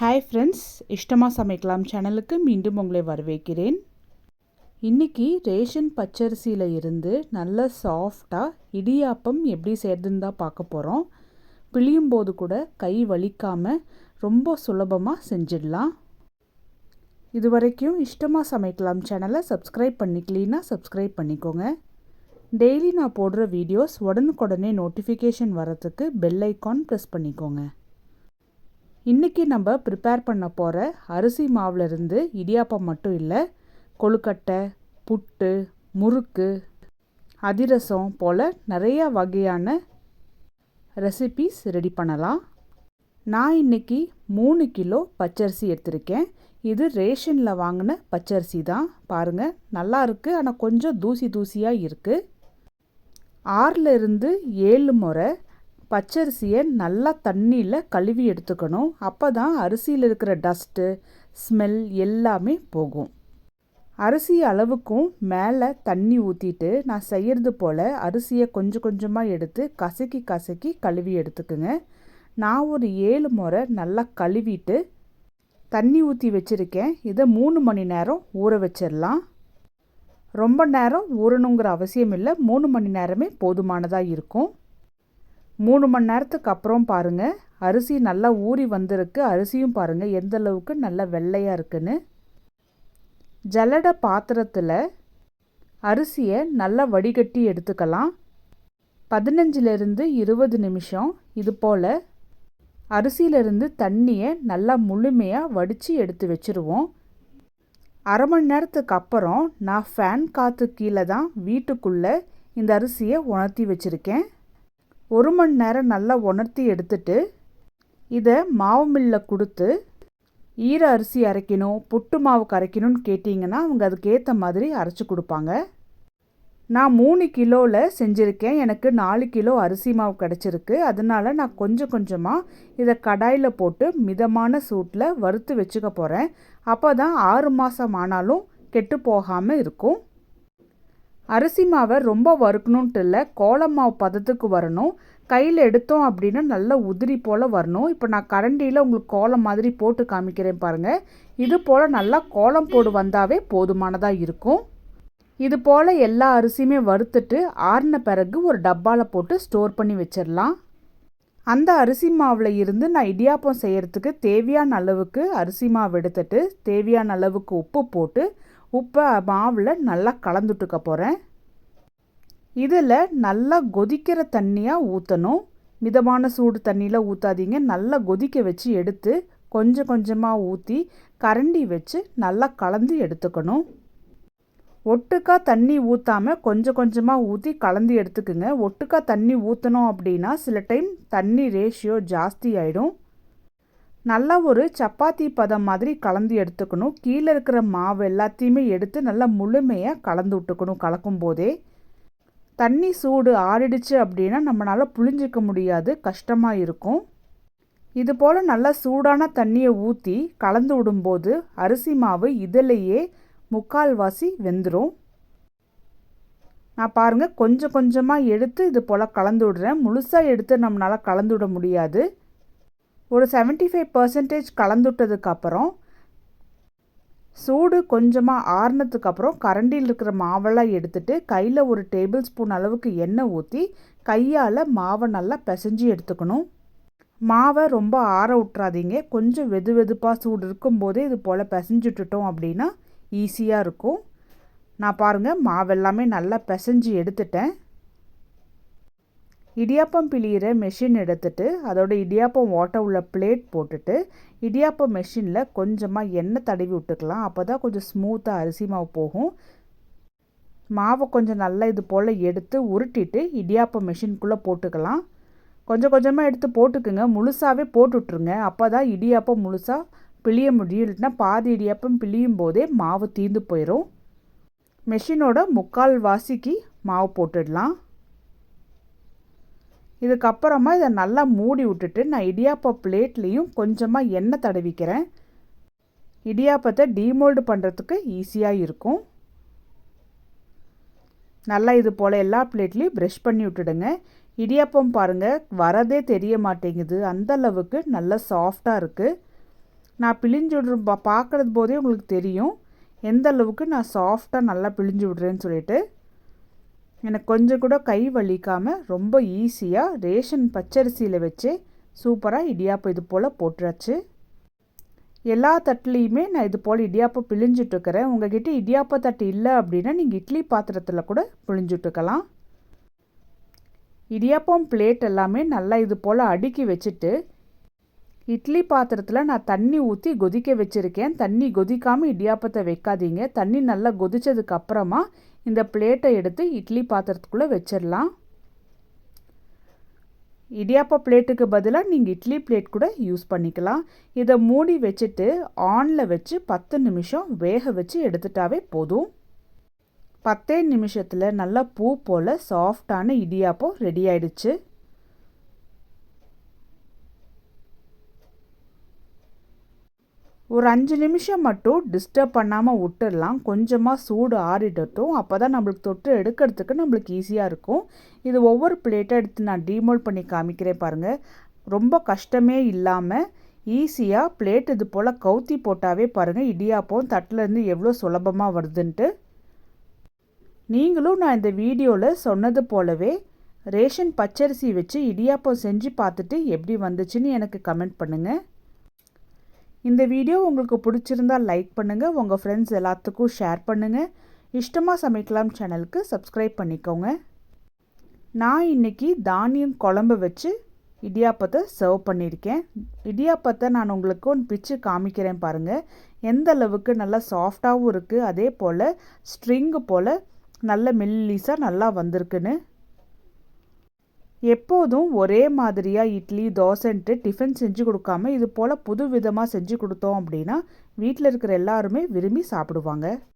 Hi friends இஷ்டமாக சமைக்கலாம் சேனலுக்கு மீண்டும் உங்களை வரவேற்கிறேன். இன்றைக்கி ரேஷன் பச்சரிசியில் இருந்து நல்ல சாஃப்டாக இடியாப்பம் எப்படி செய்கிறதுன்னு தான் பார்க்க போகிறோம் பிழியும் போது கூட கை வலிக்காமல் ரொம்ப சுலபமாக செஞ்சிடலாம். இது வரைக்கும் இஷ்டமாக சமைக்கலாம் சேனலை சப்ஸ்கிரைப் பண்ணிக்கலீன்னா சப்ஸ்கிரைப் பண்ணிக்கோங்க. டெய்லி நான் போடுற வீடியோஸ் உடனுக்குடனே நோட்டிஃபிகேஷன் வரத்துக்கு பெல் ஐக்கான் ப்ரெஸ் பண்ணிக்கோங்க. இன்றைக்கி நம்ம ப்ரிப்பேர் பண்ண போகிற அரிசி மாவுலேருந்து இடியாப்பம் மட்டும் இல்லை கொழுக்கட்டை புட்டு முறுக்கு அதிரசம் போல் நிறையா வகையான ரெசிபீஸ் ரெடி பண்ணலாம். நான் இன்றைக்கி மூணு கிலோ பச்சரிசி எடுத்திருக்கேன். இது ரேஷனில் வாங்கின பச்சரிசி தான். பாருங்கள் நல்லா இருக்குது ஆனால் கொஞ்சம் தூசி தூசியாக இருக்குது ஆறில் இருந்து ஏழு முறை பச்சரிசியை நல்லா தண்ணியில் கழுவி எடுத்துக்கணும். அப்போ தான் அரிசியில் இருக்கிற டஸ்ட்டு ஸ்மெல் எல்லாமே போகும். அரிசி அளவுக்கும் மேலே தண்ணி ஊற்றிட்டு நான் செய்கிறது போல் அரிசியை கொஞ்சம் கொஞ்சமாக எடுத்து கசக்கி கசக்கி கழுவி எடுத்துக்குங்க. நான் ஒரு ஏழு முறை நல்லா கழுவிட்டு தண்ணி ஊற்றி வச்சுருக்கேன். இதை மூணு மணி நேரம் ஊற வச்சிடலாம் ரொம்ப நேரம் ஊறணுங்கிற அவசியம் இல்லை. மூணு மணி நேரமே போதுமானதாக இருக்கும். மூணு மணி நேரத்துக்கு அப்புறம் பாருங்கள் அரிசி நல்லா ஊறி வந்திருக்கு. அரிசியும் பாருங்கள் எந்த அளவுக்கு நல்லா வெள்ளையாக இருக்குன்னு. ஜலட பாத்திரத்தில் அரிசியை நல்லா வடிகட்டி எடுத்துக்கலாம். பதினஞ்சிலிருந்து இருபது நிமிஷம். இது போல் அரிசியிலிருந்து தண்ணியை நல்லா முழுமையாக வடித்து எடுத்து வச்சுருவோம். அரை மணி நேரத்துக்கு அப்புறம் நான் ஃபேன் காற்று கீழே தான் வீட்டுக்குள்ளே இந்த அரிசியை உணர்த்தி வச்சுருக்கேன். ஒரு மணி நேரம் நல்லா உணர்த்தி எடுத்துட்டு இதை மாவு மில்லில் கொடுத்து ஈர அரிசி அரைக்கணும் புட்டு மாவு கரைக்கணும்னு கேட்டிங்கன்னா அவங்க அதுக்கேற்ற மாதிரி அரைச்சி கொடுப்பாங்க. நான் மூணு கிலோவில் செஞ்சுருக்கேன். எனக்கு நாலு கிலோ அரிசி மாவு கிடச்சிருக்கு. அதனால் நான் கொஞ்சம் கொஞ்சமாக இதை கடாயில் போட்டு மிதமான சூட்டில் வறுத்து வச்சுக்க போகிறேன் அப்போ தான் ஆறு மாதம் ஆனாலும் கெட்டு போகாமல் இருக்கும். அரிசி மாவை ரொம்ப வறுக்கணுன்ட்டு இல்லை கோலம் மாவு பதத்துக்கு வரணும். கையில் எடுத்தோம் அப்படின்னா நல்லா உதிரி போல் வரணும். இப்போ நான் கரண்டியில் உங்களுக்கு கோலம் மாதிரி போட்டு காமிக்கிறேன் பாருங்கள் இது போல் நல்லா கோலம் போடு வந்தாவே போதுமானதாக இருக்கும். இது போல் எல்லா அரிசியுமே வறுத்துட்டு ஆறின பிறகு ஒரு டப்பாவில் போட்டு ஸ்டோர் பண்ணி வச்சிடலாம் அந்த அரிசி மாவில் இருந்து நான் இடியாப்பம் செய்கிறதுக்கு தேவையான அளவுக்கு அரிசி மாவு எடுத்துட்டு தேவையான அளவுக்கு உப்பு போட்டு உப்பை மாவில் நல்லா கலந்துட்டுக்க போகிறேன் இதில் நல்லா கொதிக்கிற தண்ணியாக ஊற்றணும் மிதமான சூடு தண்ணியில் ஊற்றாதீங்க நல்லா கொதிக்க வச்சு எடுத்து கொஞ்சம் கொஞ்சமாக ஊற்றி கரண்டி வச்சு நல்லா கலந்து எடுத்துக்கணும். ஒட்டுக்கா தண்ணி ஊற்றாமல் கொஞ்சம் கொஞ்சமாக ஊற்றி கலந்து எடுத்துக்குங்க. ஒட்டுக்கா தண்ணி ஊற்றணும் அப்படின்னா சில டைம் தண்ணி ரேஷியோ ஜாஸ்தி ஆகிடும் நல்லா ஒரு சப்பாத்தி பதம் மாதிரி கலந்து எடுத்துக்கணும். கீழே இருக்கிற மாவு எல்லாத்தையுமே எடுத்து நல்லா முழுமையாக கலந்து விட்டுக்கணும் கலக்கும் போதே தண்ணி சூடு ஆறிடுச்சு அப்படின்னா நம்மளால் புளிஞ்சிக்க முடியாது கஷ்டமாக இருக்கும். இது போல் நல்லா சூடான தண்ணியை ஊற்றி கலந்து விடும்போது அரிசி மாவு இதிலேயே முக்கால்வாசி வெந்துடும் நான் பாருங்கள் கொஞ்சம் கொஞ்சமாக எடுத்து இது போல் கலந்து விடுறேன். முழுசாக எடுத்து நம்மளால் கலந்து விட முடியாது. ஒரு செவன்ட்டி ஃபைவ் பர்சன்டேஜ் கலந்துட்டதுக்கப்புறம் சூடு கொஞ்சமாக ஆறுனதுக்கப்புறம் கரண்டியில் இருக்கிற மாவெல்லாம் எடுத்துகிட்டு கையில் ஒரு டேபிள் ஸ்பூன் அளவுக்கு எண்ணெய் ஊற்றி கையால் மாவை நல்லா பிசைஞ்சு எடுத்துக்கணும். மாவை ரொம்ப ஆற விட்றாதீங்க கொஞ்சம் வெது வெதுப்பாக சூடு இருக்கும்போதே இது போல் பிசைஞ்சுட்டுட்டோம் அப்படின்னா ஈஸியாக இருக்கும். நான் பாருங்கள் மாவெல்லாமே நல்லா பிசைஞ்சு எடுத்துட்டேன். இடியாப்பம் பிழியிற மெஷின் எடுத்துட்டு அதோட இடியாப்பம் ஓட்ட உள்ள பிளேட் போட்டுட்டு இடியாப்பம் மெஷினில் கொஞ்சமாக எண்ணெய் தடவி விட்டுக்கலாம். அப்போ தான் கொஞ்சம் ஸ்மூத்தாக அரிசி மாவு போகும். மாவை கொஞ்சம் நல்லா இது போல் எடுத்து உருட்டிட்டு இடியாப்பம் மெஷின்குள்ளே போட்டுக்கலாம். கொஞ்சம் கொஞ்சமாக எடுத்து போட்டுக்குங்க. முழுசாகவே போட்டுட்ருங்க அப்போ தான் இடியாப்பம் முழுசாக பிழிய முடியும். இல்லைன்னா பாதி இடியாப்பம் பிழியும் போதே மாவு தீந்து போயிடும் மெஷினோட முக்கால் வாசிக்கு மாவு போட்டுடலாம். இதுக்கப்புறமா இதை நல்லா மூடி விட்டுட்டு நான் இடியாப்ப பிளேட்லேயும் கொஞ்சமாக எண்ணெய் தடவிக்கிறேன். இடியாப்பத்தை டீமோல்டு பண்ணுறதுக்கு ஈஸியாக இருக்கும். நல்லா இது போல் எல்லா பிளேட்லேயும் ப்ரெஷ் பண்ணி விட்டுடுங்க. இடியாப்பம் பாருங்கள் வரதே தெரிய மாட்டேங்குது. அந்த அளவுக்கு நல்லா சாஃப்டாக இருக்குது நான் பிழிஞ்சு விடுற பா பார்க்குறது போதே உங்களுக்கு தெரியும். எந்த அளவுக்கு நான் சாஃப்டாக நல்லா பிழிஞ்சு விடுறேன்னு சொல்லிட்டு. எனக்கு கொஞ்சம் கூட கை வலிக்காமல் ரொம்ப ஈஸியாக ரேஷன் பச்சரிசியில் வச்சு சூப்பராக இடியாப்பம் இது போல் போட்டுறாச்சு எல்லா தட்டுலேயுமே நான் இது போல் இடியாப்பம் பிழிஞ்சிட்ருக்கிறேன் உங்ககிட்ட இடியாப்ப தட்டு இல்லை அப்படின்னா நீங்கள் இட்லி பாத்திரத்தில் கூட பிழிஞ்சுட்டுக்கலாம் இடியாப்பம் பிளேட் எல்லாமே நல்லா இது போல் அடுக்கி வச்சுட்டு இட்லி பாத்திரத்தில் நான் தண்ணி ஊற்றி கொதிக்க வச்சுருக்கேன். தண்ணி கொதிக்காமல் இடியாப்பத்தை வைக்காதீங்க. தண்ணி நல்லா கொதித்ததுக்கு அப்புறமா இந்த பிளேட்டை எடுத்து இட்லி பாத்திரத்துக்குள்ளே வச்சிடலாம். இடியாப்ப பிளேட்டுக்கு பதிலாக நீங்கள் இட்லி பிளேட் கூட யூஸ் பண்ணிக்கலாம். இதை மூடி வச்சுட்டு ஆனில் வச்சு பத்து நிமிஷம் வேக வச்சு எடுத்துட்டாவே போதும். பத்தே நிமிஷத்தில் நல்லா பூ போல் சாஃப்டான இடியாப்பம் ரெடி ஆயிடுச்சு. ஒரு அஞ்சு நிமிஷம் மட்டும் டிஸ்டர்ப் பண்ணாமல் விட்டுடலாம். கொஞ்சமாக சூடு ஆறிடட்டும். அப்போ தான் நம்மளுக்கு தொட்டு எடுக்கிறதுக்கு நம்மளுக்கு ஈஸியாக இருக்கும். இது ஒவ்வொரு பிளேட்டை எடுத்து நான் டீமோல் பண்ணி காமிக்கிறேன் பாருங்கள் ரொம்ப கஷ்டமே இல்லாமல் ஈஸியாக பிளேட் இது போல் கவுத்தி போட்டாவே பாருங்கள் இடியாப்பம் தட்டிலேருந்து எவ்வளோ சுலபமாக வருதுன்ட்டு. நீங்களும் நான் இந்த வீடியோவில் சொன்னது போலவே ரேஷன் பச்சரிசி வச்சு இடியாப்பம் செஞ்சு பார்த்துட்டு எப்படி வந்துச்சுன்னு எனக்கு கமெண்ட் பண்ணுங்கள் இந்த வீடியோ உங்களுக்கு பிடிச்சிருந்தால் லைக் பண்ணுங்கள் உங்கள் ஃப்ரெண்ட்ஸ் எல்லாத்துக்கும் ஷேர் பண்ணுங்கள் இஷ்டமாக சமைக்கலாம் சேனலுக்கு சப்ஸ்கிரைப் பண்ணிக்கோங்க. நான் இன்றைக்கி தானியம் குழம்பு வச்சு இடியாப்பத்தை சர்வ் பண்ணியிருக்கேன். இடியாப்பத்தை நான் உங்களுக்கு ஒன்று பிச்சு காமிக்கிறேன் பாருங்கள் எந்த அளவுக்கு நல்லா சாஃப்டாகவும் இருக்குது அதே போல் ஸ்ட்ரிங்கு போல் நல்ல மெல்லிஸாக நல்லா வந்திருக்குன்னு. எப்போதும் ஒரே மாதிரியாக இட்லி தோசைன்ட்டு டிஃபன் செஞ்சு கொடுக்காம இது போல் புது விதமாக செஞ்சு கொடுத்தோம் அப்படின்னா வீட்டில் இருக்கிற எல்லாருமே விரும்பி சாப்பிடுவாங்க.